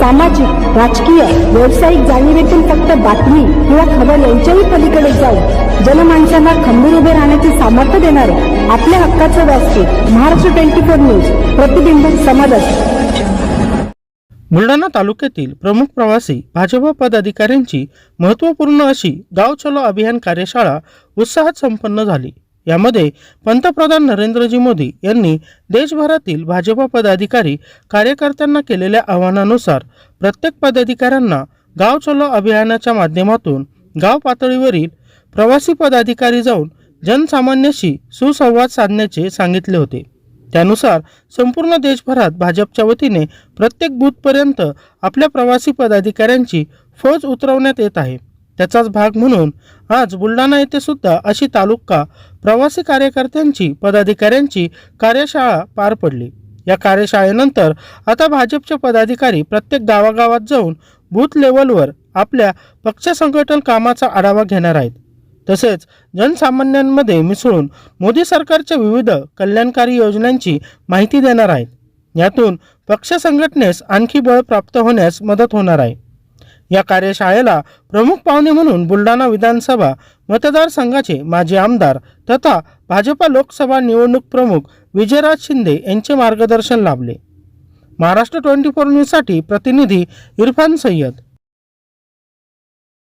सामाजिक राजकीय व्यावसायिक जाणीवेतून फक्त बातमी किंवा खबर यांच्याही पलीकडे जाऊन जनमानसांना खंबीर उभे राहण्याचे सामर्थ्य देणारे आपल्या हक्काचं व्यासपीठ महाराष्ट्र ट्वेंटी फोर न्यूज प्रतिबिंब समाजात बुलढाणा तालुक्यातील प्रमुख प्रवासी भाजपा पदाधिकाऱ्यांची महत्त्वपूर्ण अशी गाव चलो अभियान कार्यशाळा उत्साहात संपन्न झाली. यामध्ये पंतप्रधान नरेंद्रजी मोदी यांनी देशभरातील भाजपा पदाधिकारी कार्यकर्त्यांना केलेल्या आवाहनानुसार प्रत्येक पदाधिकाऱ्यांना गाव चलो अभियानाच्या माध्यमातून गाव पातळीवरील प्रवासी पदाधिकारी जाऊन जनसामान्याशी सुसंवाद साधण्याचे सांगितले होते. त्यानुसार संपूर्ण देशभरात भाजपच्या वतीने प्रत्येक बूथपर्यंत आपल्या प्रवासी पदाधिकाऱ्यांची फौज उतरवण्यात येत आहे. त्याचाच भाग म्हणून आज बुलढाणा येथे सुद्धा अशी तालुका प्रवासी कार्यकर्त्यांची पदाधिकाऱ्यांची कार्यशाळा पार पडली. या कार्यशाळेनंतर आता भाजपचे पदाधिकारी प्रत्येक गावागावात जाऊन बूथ लेवलवर आपल्या पक्ष संघटन कामाचा आढावा घेणार आहेत. तसेच जनसामान्यांमध्ये मिसळून मोदी सरकारच्या विविध कल्याणकारी योजनांची माहिती देणार आहेत. यातून पक्ष संघटनेस आणखी बळ प्राप्त होण्यास मदत होणार आहे. या कार्यशाळेला प्रमुख पाहुणे म्हणून बुलढाणा विधानसभा मतदारसंघाचे माजी आमदार तथा भाजपा लोकसभा निवडणूक प्रमुख विजयराज शिंदे यांचे मार्गदर्शन लाभले. महाराष्ट्र ट्वेंटी फोर न्यूजसाठी प्रतिनिधी इरफान सय्यद.